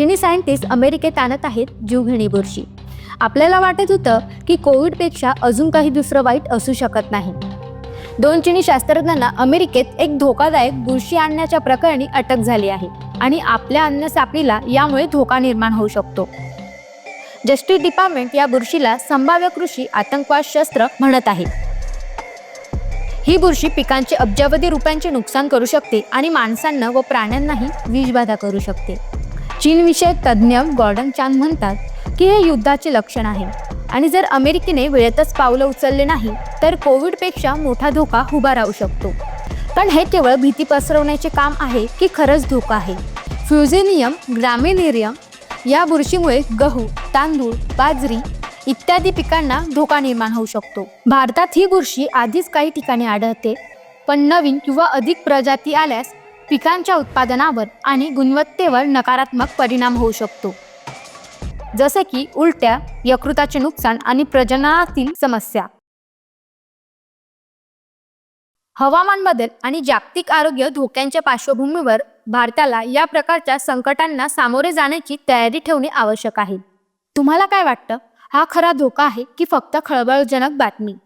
चिनी सायंटिस्ट अमेरिकेत आणत आहेत जीवघेणी बुरशी. आपल्याला वाटत होतं की कोविडपेक्षा अजून काही दुसरं वाईट असू शकत नाही. दोन चिनी शास्त्रज्ञांना अमेरिकेत एक धोकादायक बुरशी आणण्याच्या प्रकरणी अटक झाली आहे आणि आपल्या अन्न सापडीला यामुळे धोका निर्माण होऊ शकतो. जस्टिस डिपार्टमेंट या बुरशीला संभाव्य कृषी आतंकवाद शस्त्र म्हणत आहे. ही बुरशी पिकांचे अब्जावधी रुपयांचे नुकसान करू शकते आणि माणसांना व प्राण्यांनाही विषबाधा करू शकते. चीन विषयक तज्ज्ञ गॉर्डन चान म्हणतात की हे युद्धाचे लक्षण आहे. आणि जर अमेरिकेने वेळेतच पावलं उचलले नाही तर कोविडपेक्षा मोठा धोका उभा राहू शकतो. पण हे केवळ भीती पसरवण्याचे काम आहे की खरंच धोका आहे. फ्युझेनियम ग्रामिनेरियम या बुरशीमुळे गहू तांदूळ बाजरी इत्यादी पिकांना धोका निर्माण होऊ शकतो. भारतात ही बुरशी आधीच काही ठिकाणी आढळते पण नवीन किंवा अधिक प्रजाती आल्यास पिकांच्या उत्पादनावर आणि गुणवत्तेवर नकारात्मक परिणाम होऊ शकतो. जसे की उलट्या यकृताचे नुकसान आणि प्रजननातील समस्या. हवामान बदल आणि जागतिक आरोग्य धोक्यांच्या पार्श्वभूमीवर भारताला या प्रकारच्या संकटांना सामोरे जाण्याची तयारी ठेवणे आवश्यक आहे. तुम्हाला काय वाटतं? हा खरा धोका आहे की फक्त खळबळजनक बातमी?